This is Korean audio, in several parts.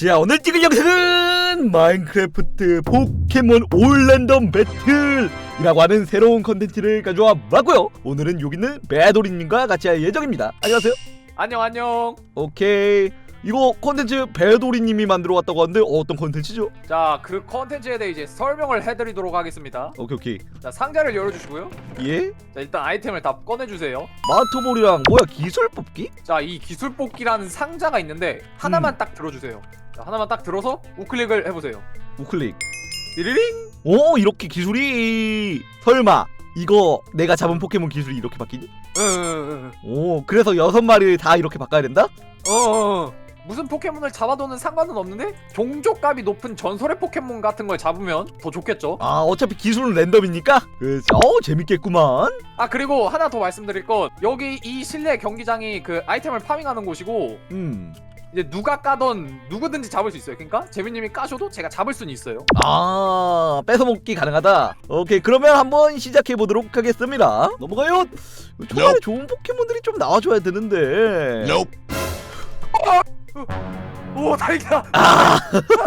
자 오늘 찍을 영상은 마인크래프트 포켓몬 올랜덤 배틀이라고 하는 새로운 컨텐츠를 가져와 봤고요 오늘은 여기 있는 배도리님과 같이 할 예정입니다 안녕하세요 안녕 안녕. 오케이 이거 컨텐츠 배도리님이 만들어 왔다고 하는데 어떤 컨텐츠죠? 자그 컨텐츠에 대해 이제 설명을 해드리도록 하겠습니다. 오케이 오케이 자 상자를 열어주시고요. 예? 자 일단 아이템을 다 꺼내주세요. 마토볼이랑 뭐야 기술 뽑기? 자 이 기술 뽑기라는 상자가 있는데 하나만 딱 들어주세요. 자 하나만 딱 들어서 우클릭을 해보세요. 우클릭 띠리링. 오 이렇게 기술이 설마 이거 내가 잡은 포켓몬 기술이 이렇게 바뀌니? 응응응. 오 그래서 여섯 마리를 다 이렇게 바꿔야 된다? 어. 무슨 포켓몬을 잡아도는 상관은 없는데 종족값이 높은 전설의 포켓몬 같은 걸 잡으면 더 좋겠죠. 아 어차피 기술은 랜덤이니까 그렇지 어 재밌겠구만 아 그리고 하나 더 말씀드릴 건 여기 이 실내 경기장이 그 아이템을 파밍하는 곳이고 음. 이제 누가 까던 누구든지 잡을 수 있어요. 그러니까 재민님이 까셔도 제가 잡을 수는 있어요. 아 뺏어먹기 가능하다 오케이 그러면 한번 시작해 보도록 하겠습니다 넘어가요 초반에 좋은 포켓몬들이 좀 나와줘야 되는데 오 다행이다. 아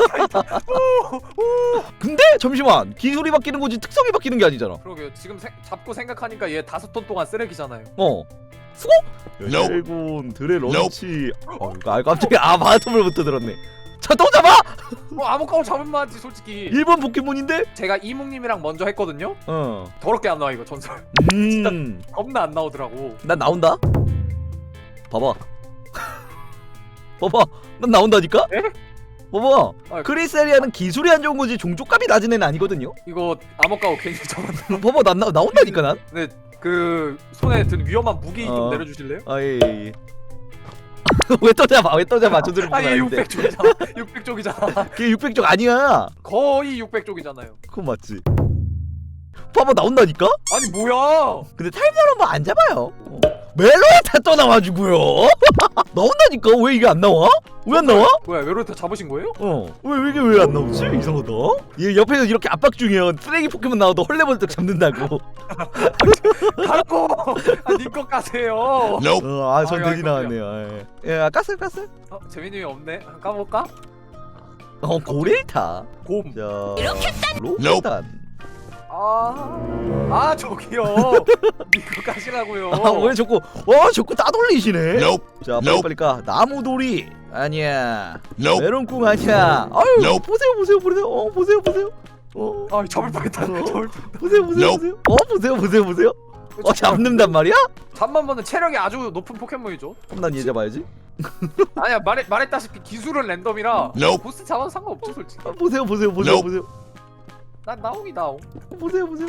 다행이다. 오, 오. 근데 잠시만 기술이 바뀌는 거지 특성이 바뀌는 게 아니잖아 그러게요. 지금 생- 잡고 생각하니까 얘 다섯 톤 동안 쓰레기잖아요. 어 수고? 열곤 드레런치 어 아, 깜짝이야 아 바토물부터 들었네 자 또 잡아! 뭐 아무거나 잡으면 하지 솔직히. 일본 포켓몬인데? 제가 이묵님이랑 먼저 했거든요. 어음난 더럽게 안 나와 이거 전설. 겁나 안 나오더라고. 나온다 봐봐 봐봐 난 나온다니까? 에? 봐봐 아, 크리세리아는 기술이 안 좋은 거지 종족값이 낮은 애는 아니거든요 이거 암흑 가고 괜히 잡았나? 봐봐 난 나, 나온다니까 난 근데 그 손에 든 위험한 무기 좀 어. 내려주실래요? 아예 왜 떠잡아 왜 떠잡아 저들은 아얘 600쪽이잖아. 600쪽이잖아. 걔 600쪽 아니야 거의 600쪽이잖아요. 그건 맞지 봐봐 나온다니까? 아니 뭐야? 근데 타임사는 뭐안 잡아요 어. 멜로에타 또 나와주고요 나온다니까 왜 이게 안 나와? 왜 안 나와? 뭐야 외로타 잡으신 거예요? 어. 왜, 왜 이게 왜 안 나오지? 이상하다. 얘 옆에서 이렇게 압박 중이야. 쓰레기 포켓몬 나와도 헐레벌떡 잡는다고. 가라고! 아, 님것 가세요. 어, 아, 아이고, 전돼지 아이고, 나왔네요. 예, 예 까슬, 까슬. 어, 재민님이 없네. 까볼까? 어, 고릴타. 곰. 자, 로켓단. 아, 아 저기요. 이거 까시라고요. 아, 왜 자꾸, 와, 자꾸 따돌리시네. Nope. 자, 빨리, Nope. 빨리 까. 나무돌이. 아니야. Nope. 메론궁 아니야. 아유, Nope. 보세요, 보세요, 보세요. 어, 보세요, 보세요. 어, 아, 잡을 뻔했다. 어. 잡을 뻔. 보세요, 보세요, Nope. 보세요. 어, 보세요, 보세요, 보세요. 어, 잡는단 말이야? 잠만 보는 체력이 아주 높은 포켓몬이죠. 그럼 난 얘 잡아야지. 아니야 말했 말했다시피 기술은 랜덤이라 Nope. 보스 잡아도 상관없죠 솔직히. 아, 보세요, 보세요, 보세요, Nope. 보세요. 난 나오기 나오. 어, 보세요 보세요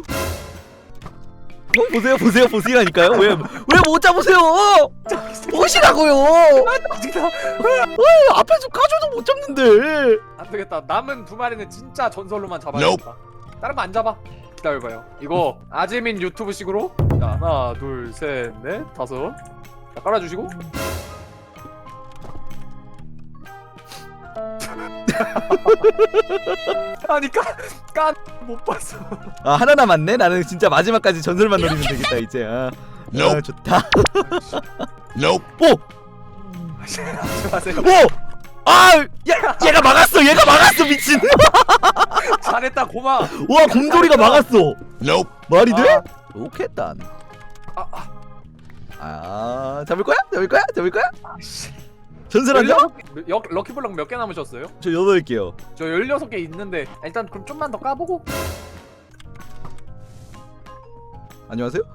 어 보세요 보세요 보시라니까요 왜 왜 못 잡으세요 보시라고요 진짜 앞에서 가져도 못 잡는데 안 되겠다. 남은 두 마리는 진짜 전설로만 잡아야겠다. 다른 거 안 잡아. 기다려봐요. 이거 아재민 유튜브식으로 자 하나 둘 셋 넷 다섯 자 깔아주시고 아니 깐깐못 봤어. 아 하나 남았네 나는 진짜 마지막까지 전설만 노리면 되겠다 이제 아, 아 Nope. 좋다 Nope. 오! 하지 마세요. 오! 아! 야, 얘가 막았어 얘가 막았어 미친 잘했다 고마. 와 곰돌이가 막았어 Nope. 말이 돼? 아. 로켓단 아, 아, 아 잡을 거야? 잡을 거야? 잡을 거야? 씨. 전설 한 장? 16개 여- 럭키블럭 몇 개 남으셨어요? 저 여덟 개요 저 16개 있는데 일단 그럼 좀만 더 까보고 안녕하세요?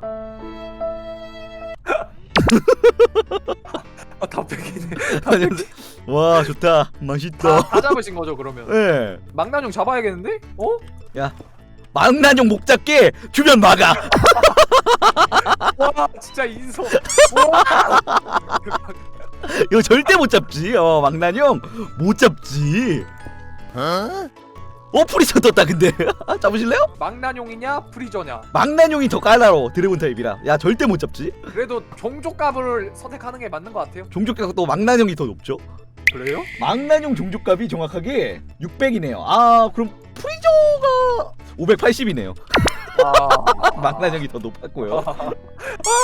아 답변이네 안녕하세요 와 좋다 맛있다 다 잡으신 거죠 그러면 예 망나뇽 잡아야겠는데? 어? 망나뇽 목 잡게 주변 막아. 와 진짜 인성 와 이거 절대 못 잡지. 어 망나뇽 못 잡지. Huh? 어 프리저 떴다 근데 잡으실래요? 망나뇽이냐 프리저냐 망나뇽이 더 까다로 드래곤 타입이라. 야 절대 못 잡지. 그래도 종족값을 선택하는 게 맞는 것 같아요 종족값 또 망나뇽이 더 높죠. 그래요? 망나뇽 종족값이 정확하게 600이네요. 아 그럼 프리저가 580이네요. 아. 망나뇽이 더 높았고요.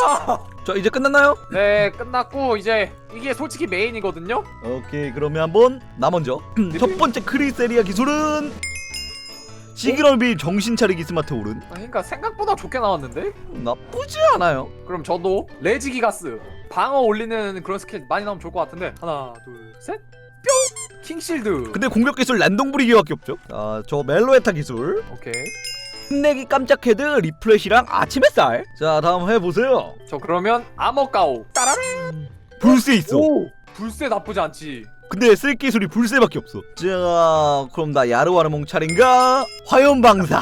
아, 자 이제 끝났나요? 네 끝났고 이제 이게 솔직히 메인이거든요. 오케이 그러면 한번 나 먼저. 첫 번째 크리세리아 기술은 시기럽이 정신 차리기 스마트 오른. 아, 그러니까 생각보다 좋게 나왔는데? 나쁘지 않아요. 그럼 저도 레지기가스 방어 올리는 그런 스킬 많이 나오면 좋을 것 같은데. 하나 둘 셋. 뿅! 킹실드. 근데 공격 기술 랜덤 부리기밖에 없죠? 자저 멜로에타 기술. 오케이 힘내기 깜짝 헤드 리플래시랑 아침 햇살 자 다음 해보세요. 저 그러면 아머까오. 따라란! 불새 있어. 오! 불새 나쁘지 않지. 근데 쓸 기술이 불새밖에 없어. 자 그럼 나 야르와르몽 차례인가? 화염방사.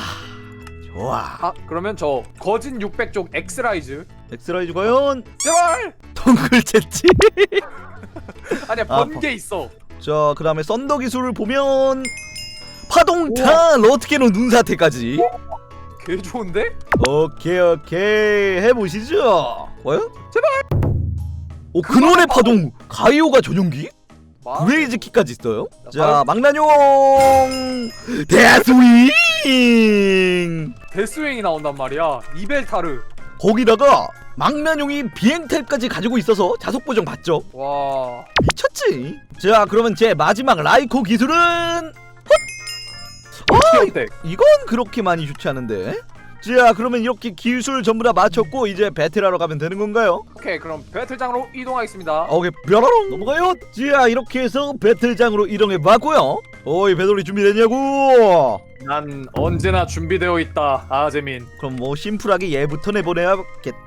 좋아. 아 그러면 저 거진 600쪽 엑스라이즈. 엑스라이즈 과연? 제발! 덩글 채치? 아니야 아, 번개 있어. 자 그 다음에 썬더 기술을 보면 파동탄! 러트캐논 눈사태까지 개 좋은데? 오케이 오케이. 해보시죠. 과연? 제발! 오 근원의 파동 가이오가 전용기? 마- 브레이즈 키까지 있어요? 자 망나뇽! 대스윙! 데스윙이 나온단 말이야. 이벨타르. 거기다가 망나뇽이 비행 탭까지 가지고 있어서 자속 보정 받죠? 와. 미쳤지? 자 그러면 제 마지막 라이코 기술은 어때? 이건 그렇게 많이 좋지 않은데? 자 그러면 이렇게 기술 전부 다 마쳤고 이제 배틀하러 가면 되는 건가요? 오케이 그럼 배틀장으로 이동하겠습니다. 오케이 뾰라롱 넘어가요. 자 이렇게 해서 배틀장으로 이동해 봤고요. 어이 배돌이 준비됐냐고? 난 언제나 준비되어 있다 아재민. 그럼 뭐 심플하게 얘부터 내보내야겠다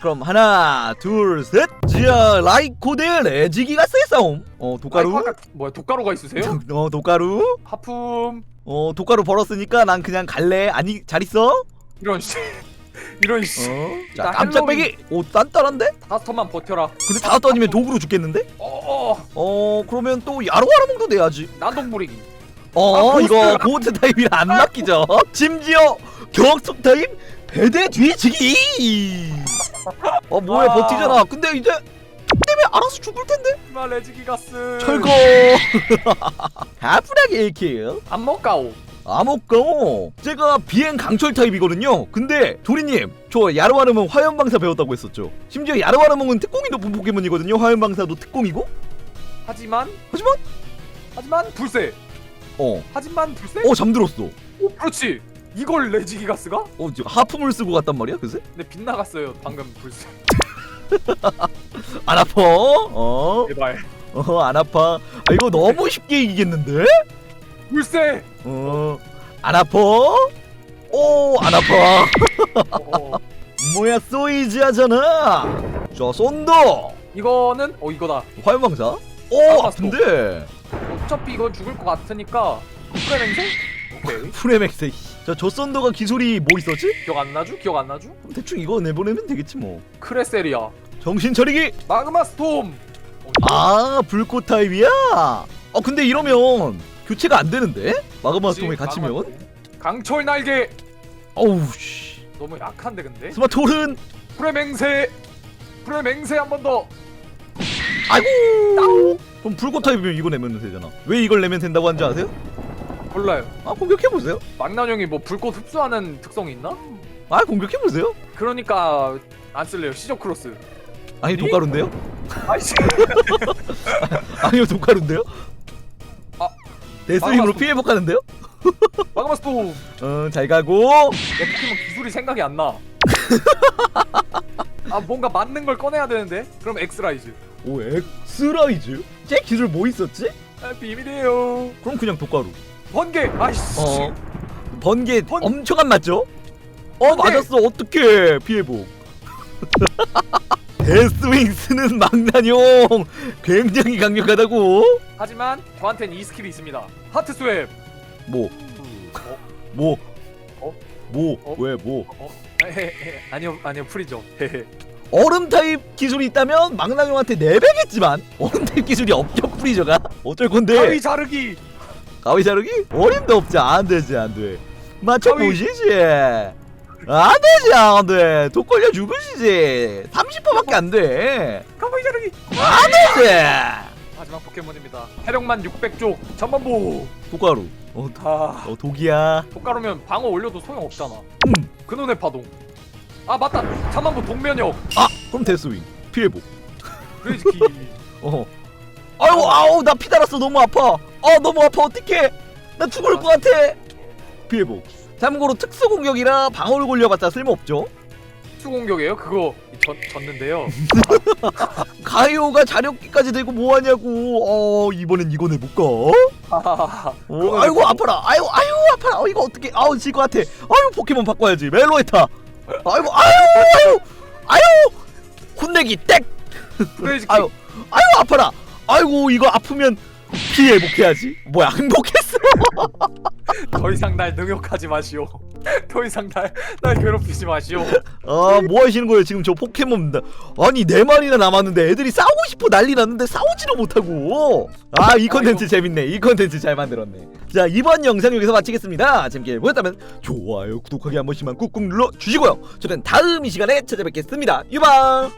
그럼 하나 둘셋자 라이코 대 레지기가 세 싸움. 어 독가루? 아까 뭐야 독가루가 있으세요? 어 독가루? 하품. 어 독가루 벌었으니까 난 그냥 갈래. 아니 잘 있어? 이런 씨. 이런 씨. 어자 나 깜짝배기. 오 단단한데? 다섯 턴만 버텨라. 근데 다섯 던이면 도구로 죽겠는데? 어어. 어 그러면 또 야로하라몽도 내야지. 난동 부리기. 어 아, 보스! 이거 보트 타입이라 안 맡기죠? 심지어 격속 타입 배대 뒤지기! 어 뭐야 아. 버티잖아. 근데 이제 때문에 알아서 죽을 텐데? 정말 레지기 가스 철거! 가뿐하게 1킬. 안먹가오? 아목고. 제가 비행 강철 타입이거든요. 근데 도리님 저 야르와르몽 화염방사 배웠다고 했었죠. 심지어 야르와르몽은 특공이 높은 포켓몬이거든요. 화염방사도 특공이고. 하지만? 하지만? 하지만 불새 어, 하지만 불새 어 잠들었어. 오 그렇지 이걸 레지기 가스가? 어 하품을 쓰고 갔단 말이야 그새 근데 빗나갔어요 방금 불새 안 아파 어? 제발 어, 안 아파. 아, 이거 너무 쉽게 이기겠는데? 불새 어, 안 아파? 오, 안 아파. 어, 뭐야, 소이지 하잖아. 자, 쏜다. 이거는 어 이거다 화염방사? 오, 아, 아픈데. 어차피 이건 죽을 것 같으니까 프레 냄새? 오케이 프레맥스. 자, 저 쏜더가 기술이 뭐 있었지? 기억 안 나죠? 기억 안 나죠? 대충 이거 내보내면 되겠지 뭐. 크레세리아 정신 차리기. 마그마 스톰 어, 아, 불꽃 타입이야. 어, 근데 이러면 교체가 안 되는데? 마그마? 스톰에 갇히면? 마그마 스톰. 강철 날개 어우 씨. 너무 약한데 근데 스마트 홀은 프레 맹세 프레 맹세 한 번더 아이고 그럼 불꽃 타입이면 이거 내면 되잖아 왜 이걸 내면 된다고 하는지 아세요? 몰라요. 아 공격해 보세요. 망나뇽이 뭐 불꽃 흡수하는 특성이 있나? 아 공격해 보세요. 그러니까 안 쓸래요. 시저 크로스. 아니 독가루인데요? 아이씨. 아니요 독가루인데요? 아, 데스윙으로 피해 복하는데요? 마그마 스톰 어잘 가고. 내 포켓몬 기술이 생각이 안 나. 아 뭔가 맞는 걸 꺼내야 되는데? 그럼 엑스라이즈. 오 엑스라이즈? 쟤 기술 뭐 있었지? 아, 비밀이에요. 그럼 그냥 독가루 번개 아이씨 어 번개 번- 엄청 안 맞죠? 어 번개! 맞았어 어떡해 피해복 데스윙 쓰는 망나뇽 굉장히 강력하다고 하지만 저한텐 이 스킬이 있습니다 하트 스왑 뭐 어? 뭐? 어? 뭐? 어? 왜 뭐? 어? 헤헤 아니요 아니요 헤헤 얼음 타입 기술이 있다면 망나뇽한테 4배겠지만 얼음 타입 기술이 없죠 프리저가 어쩔 건데 가위 자르기 가위 자르기? 어림도 없지. 안 되지 안돼. 맞춰보시지. 안 되지 안돼. 독 걸려 죽으시지. 30%밖에 안돼. 가위 자르기! 안 되지. 마지막 포켓몬입니다. 해력만 600쪽 전반부! 독가루. 어, 도- 아. 어 독이야? 독가루면 방어 올려도 소용없잖아. 음. 근원의 파동. 아 맞다. 잠만보 동면역. 아 그럼 데스윙. 피해복. 브레이즈키. 어 아이고 아우 나 피 달았어. 너무 아파. 아 너무 아파. 어떡해. 나 죽을 것 같아. 피해복 참고로 특수 공격이라 방어를 걸려봤자 쓸모없죠. 수공격이에요? 그거 졌, 졌는데요. 가이오가 자력기까지 되고 뭐하냐고. 어 이번엔 내볼까 하하하 어, 아이고 아파라. 아이고 아이고 아파라. 어, 이거 어떻게 아우 질 것 같아. 아이고 포켓몬 바꿔야지. 멜로에타. 아이고 아이고 아이고 아이고 군내기 땡. 아유 아이고 아파라 아이고 이거 아프면 피해 회복해야지. 뭐야 행복했어. 더 이상 날 능욕하지 마시오. 더 이상 날, 날 괴롭히지 마시오. 아 뭐 하시는 거예요? 지금 저 포켓몬 아니 네 마리나 남았는데 애들이 싸우고 싶어 난리 났는데 싸우지도 못하고. 아 이 컨텐츠 재밌네. 이 컨텐츠 잘 만들었네. 자 이번 영상 여기서 마치겠습니다. 재밌게 보셨다면 좋아요 구독하기 한 번씩만 꾹꾹 눌러 주시고요. 저는 다음 이 시간에 찾아뵙겠습니다. 유방